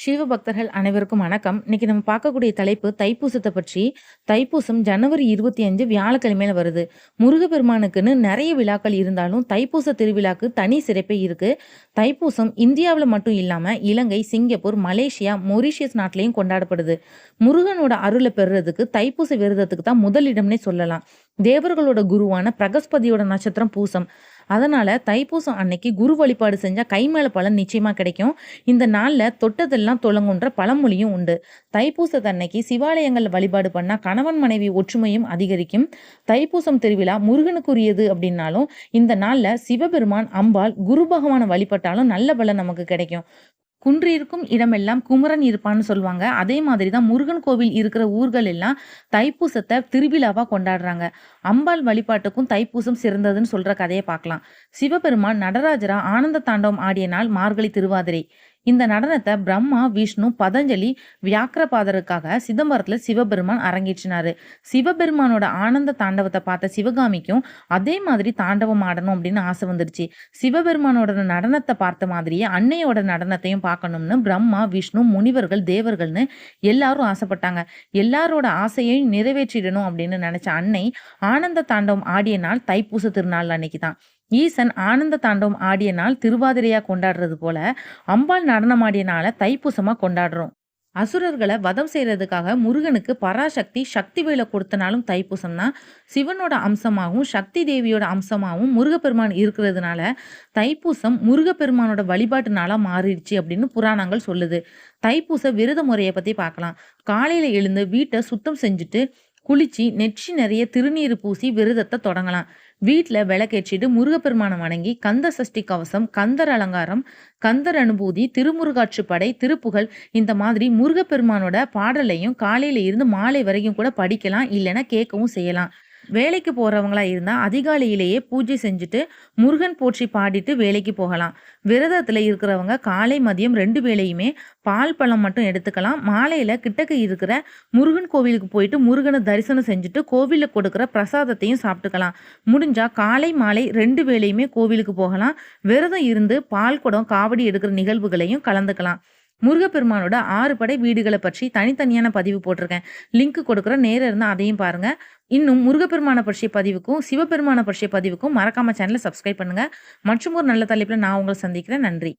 சிவபக்தர்கள் அனைவருக்கும் வணக்கம். இன்னைக்கு நம்ம பார்க்கக்கூடிய தலைப்பு தைப்பூசத்தை பற்றி. தைப்பூசம் ஜனவரி இருபத்தி அஞ்சு வியாழக்கிழமையில வருது. முருகப்பெருமானுக்குன்னு நிறைய விழாக்கள் இருந்தாலும் தைப்பூச திருவிழாக்கு தனி சிறப்பே இருக்கு. தைப்பூசம் இந்தியாவில் மட்டும் இல்லாம இலங்கை சிங்கப்பூர் மலேசியா மொரிஷியஸ் நாட்டிலையும் கொண்டாடப்படுது. முருகனோட அருளை பெறுறதுக்கு தைப்பூச விரதத்துக்கு தான் முதலிடம்னே சொல்லலாம். தேவர்களோட குருவான பிரகஸ்பதியோட நட்சத்திரம் பூசம். அதனால் தைப்பூசம் அன்னைக்கு குரு வழிபாடு செஞ்சால் கை மேலே பலன் நிச்சயமாக கிடைக்கும். இந்த நாளில் தொட்டதெல்லாம் தொலங்குன்ற பழமொழியும் உண்டு. தைப்பூசத்தன்னைக்கு சிவாலயங்கள் வழிபாடு பண்ணால் கணவன் மனைவி ஒற்றுமையும் அதிகரிக்கும். தைப்பூசம் திருவிழா முருகனுக்குரியது அப்படின்னாலும் இந்த நாளில் சிவபெருமான் அம்பாள் குரு பகவானை வழிபட்டாலும் நல்ல பலன் நமக்கு கிடைக்கும். குன்றிருக்கும் இடமெல்லாம் குமரன் இருப்பான்னு சொல்லுவாங்க. அதே மாதிரி தான் முருகன் கோவில் இருக்கிற ஊர்கள் எல்லாம் தைப்பூசத்தை திருவிழாவா கொண்டாடுறாங்க. அம்பாள் வழிபாட்டுக்கும் தைப்பூசம் சிறந்ததுன்னு சொல்ற கதையை பார்க்கலாம். சிவபெருமான் நடராஜரா ஆனந்த தாண்டவம் ஆடிய நாள் மார்கழி திருவாதிரை. இந்த நடனத்தை பிரம்மா விஷ்ணு பதஞ்சலி வியாக்கிரபாதருக்காக சிதம்பரத்தில் சிவபெருமான் அரங்கேற்றினாரு. சிவபெருமானோட ஆனந்த தாண்டவத்தை பார்த்த சிவகாமிக்கும் அதே மாதிரி தாண்டவம் ஆடணும் அப்படின்னு ஆசை வந்துருச்சு. சிவபெருமானோட நடனத்தை பார்த்த மாதிரியே அன்னையோட நடனத்தையும் பார்க்கணும்னு பிரம்மா விஷ்ணு முனிவர்கள் தேவர்கள்னு எல்லாரும் ஆசைப்பட்டாங்க. எல்லாரோட ஆசையையும் நிறைவேற்றிடணும் அப்படின்னு நினைச்ச அன்னை ஆனந்த தாண்டவம் ஆடிய நாள் தைப்பூச திருநாள் அன்னைக்கு தான் ஈசன் ஆனந்த தாண்டவம் ஆடிய நாள் திருவாதிரையா கொண்டாடுறது போல அம்பாள் நடனம் ஆடிய நாளை தைப்பூசமா கொண்டாடுறோம். அசுரர்களை வதம் செய்யறதுக்காக முருகனுக்கு பராசக்தி சக்தி வேலை கொடுத்தனாலும் தைப்பூசம் தான் சிவனோட அம்சமாகவும் சக்தி தேவியோட அம்சமாகவும் முருகப்பெருமான் இருக்கிறதுனால தைப்பூசம் முருகப்பெருமானோட வழிபாட்டு நாளாக மாறிடுச்சு அப்படின்னு புராணங்கள் சொல்லுது. தைப்பூச விரத முறையை பற்றி பார்க்கலாம். காலையில் எழுந்து வீட்டை சுத்தம் செஞ்சுட்டு குளிச்சு நெற்றி நிறைய திருநீர் பூசி விரதத்தை தொடங்கலாம். வீட்டில் விளக்கேற்றிட்டு முருகப்பெருமானை வணங்கி கந்த சஷ்டி கவசம் கந்தர் அலங்காரம் கந்தர் அனுபூதி திருமுருகாற்றுப்படை திருப்புகழ் இந்த மாதிரி முருகப்பெருமானோட பாடலையும் காலையில இருந்து மாலை வரைக்கும் கூட படிக்கலாம் இல்லைன்னா கேட்கவும் செய்யலாம். வேலைக்கு போகிறவங்களா இருந்தால் அதிகாலையிலேயே பூஜை செஞ்சுட்டு முருகன் போற்றி பாடிட்டு வேலைக்கு போகலாம். விரதத்தில் இருக்கிறவங்க காலை மதியம் ரெண்டு வேலையுமே பால் பழம் மட்டும் எடுத்துக்கலாம். மாலையில் கிட்டக்கு இருக்கிற முருகன் கோவிலுக்கு போயிட்டு முருகனை தரிசனம் செஞ்சுட்டு கோவிலில் கொடுக்குற பிரசாதத்தையும் சாப்பிட்டுக்கலாம். முடிஞ்சால் காலை மாலை ரெண்டு வேலையுமே கோவிலுக்கு போகலாம். விரதம் இருந்து பால் குடம் காவடி எடுக்கிற நிகழ்வுகளையும் கலந்துக்கலாம். முருகப்பெருமானோட ஆறு படை வீடுகளை பற்றி தனித்தனியான பதிவு போட்டிருக்கேன். லிங்க் கொடுக்குற நேரம் இருந்தால் அதையும் பாருங்க. இன்னும் முருகப்பெருமான பற்றிய பதிவுக்கும் சிவபெருமான பற்றிய பதிவுக்கும் மறக்காம சேனலை சப்ஸ்கிரைப் பண்ணுங்க. மற்றும் ஒரு நல்ல தலைப்பில் நான் உங்களை சந்திக்கிறேன். நன்றி.